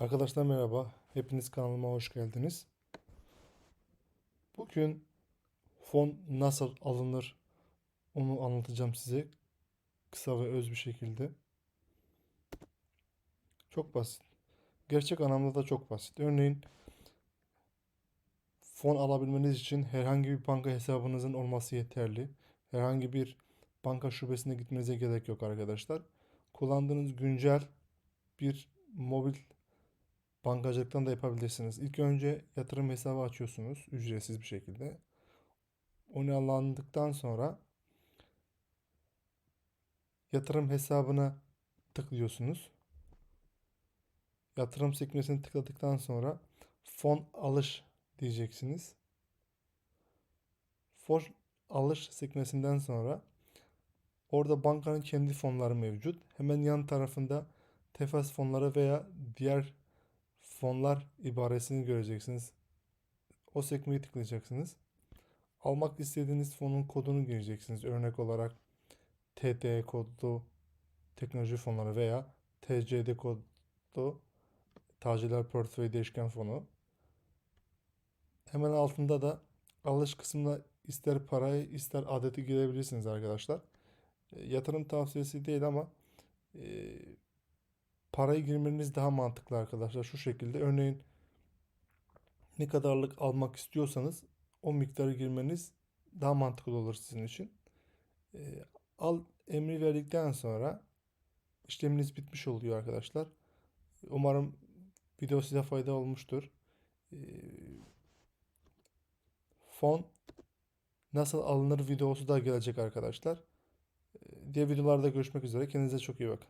Arkadaşlar merhaba. Hepiniz kanalıma hoş geldiniz. Bugün fon nasıl alınır onu anlatacağım size. Kısa ve öz bir şekilde. Çok basit. Gerçek anlamda da çok basit. Örneğin fon alabilmeniz için herhangi bir banka hesabınızın olması yeterli. Herhangi bir banka şubesine gitmenize gerek yok arkadaşlar. Kullandığınız güncel bir mobil bankacılıktan da yapabilirsiniz. İlk önce yatırım hesabı açıyorsunuz ücretsiz bir şekilde. Onu alındıktan sonra yatırım hesabına tıklıyorsunuz. Yatırım sekmesini tıkladıktan sonra fon alış diyeceksiniz. Fon alış sekmesinden sonra orada bankanın kendi fonları mevcut. Hemen yan tarafında tefas fonları veya diğer fonlar ibaresini göreceksiniz. O sekmeyi tıklayacaksınız. Almak istediğiniz fonun kodunu gireceksiniz. Örnek olarak TT kodlu teknoloji fonları veya TCD kodlu tacirler portföy değişken fonu. Hemen altında da alış kısmına ister parayı ister adeti girebilirsiniz arkadaşlar. E, yatırım tavsiyesi değil ama e, parayı girmeniz daha mantıklı arkadaşlar. Şu şekilde örneğin ne kadarlık almak istiyorsanız o miktarı girmeniz daha mantıklı olur sizin için. E, al emri verdikten sonra işleminiz bitmiş oluyor arkadaşlar. Umarım video size fayda olmuştur. E, fon nasıl alınır videosu da gelecek arkadaşlar. E, diğer videolarda görüşmek üzere. Kendinize çok iyi bakın.